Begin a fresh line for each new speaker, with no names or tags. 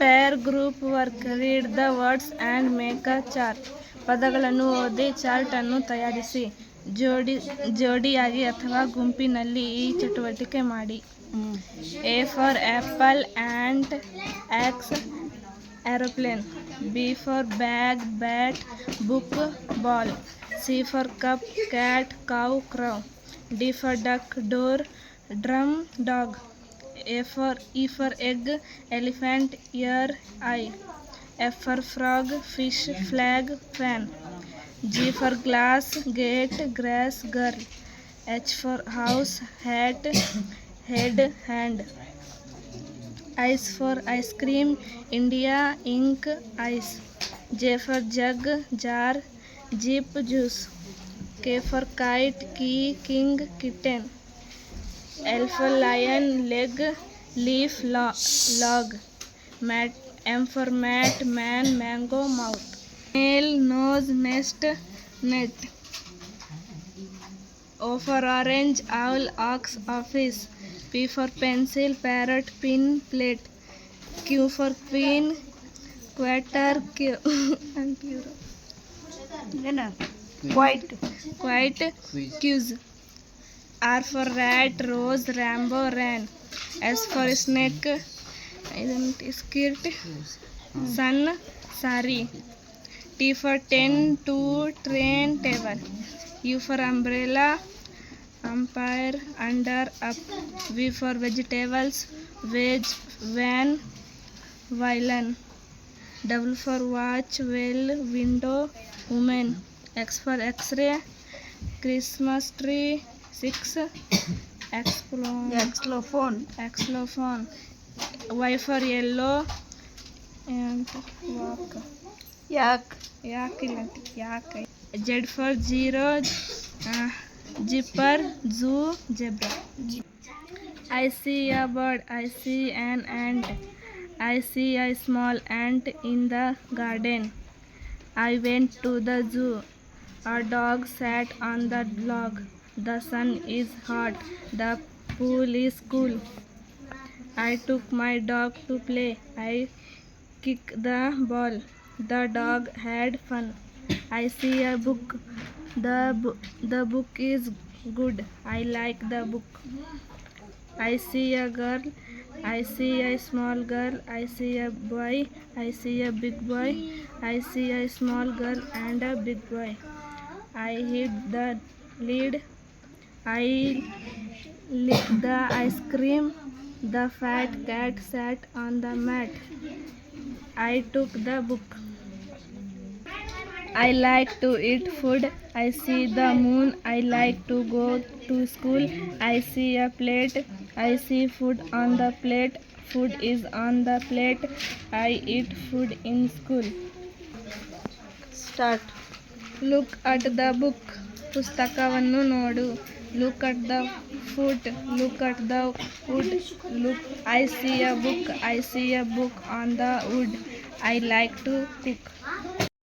Pair group work read the words and make a chart ಪದಗಳನ್ನು ಓದಿ ಚಾರ್ಟನ್ನು ತಯಾರಿಸಿ ಜೋಡಿ ಜೋಡಿಯಾಗಿ ಅಥವಾ ಗುಂಪಿನಲ್ಲಿ ಈ ಚಟುವಟಿಕೆ ಮಾಡಿ A for apple and X aeroplane B for bag bat book ball C for cup cat cow crow D for duck door drum dog E for egg, elephant, ear, eye. F for frog, fish, flag, fan. G for glass, gate, grass, girl. H for house, hat, head, hand. I for ice cream, India, ink, ice. J for jug, jar, jeep, juice. K for kite, key, king, kitten alpha-lion, leg, leaf, log. Mat, M for mat, man, mango, mouth. Nail, nose, nest, net. O for orange, owl, ox, office. P for pencil, parrot, pin, plate. Q for queen, quarter, Q and bureau.
Then, quite,
quite, quiz. R for rat, rose, Rambo, ran. S for snake, isn't skirt, sun, sari. T for ten, two, train, table. U for umbrella, umpire, under, up. V for vegetables, veg, van, violin. W for watch, well, window, woman. X for x-ray, Christmas tree. 6 axlophone
axlophone
axlophone y for yellow and yak
yak
yak yak z for zero uh, for zoo zebra i see a bird i see an ant i see a small ant in the garden i went to the zoo a dog sat on the log the sun is hot. The pool is cool. I took my dog to play. I kick the ball. The dog had fun. I see a book. The, the book is good. I like the book. I see a girl. I see a small girl. I see a boy. I see a big boy. I see a small girl and a big boy. I hit the lead. I licked the ice cream. The fat cat sat on the mat. I took the book. I like to eat food. I see the moon. I like to go to school. I see a plate. I see food on the plate. Food is on the plate. I eat food in school.
Start.
Look at the book. ಪುಸ್ತಕವನ್ನು ನೋಡು look at the food look at the wood look I see a book I see a book on the wood I like to cook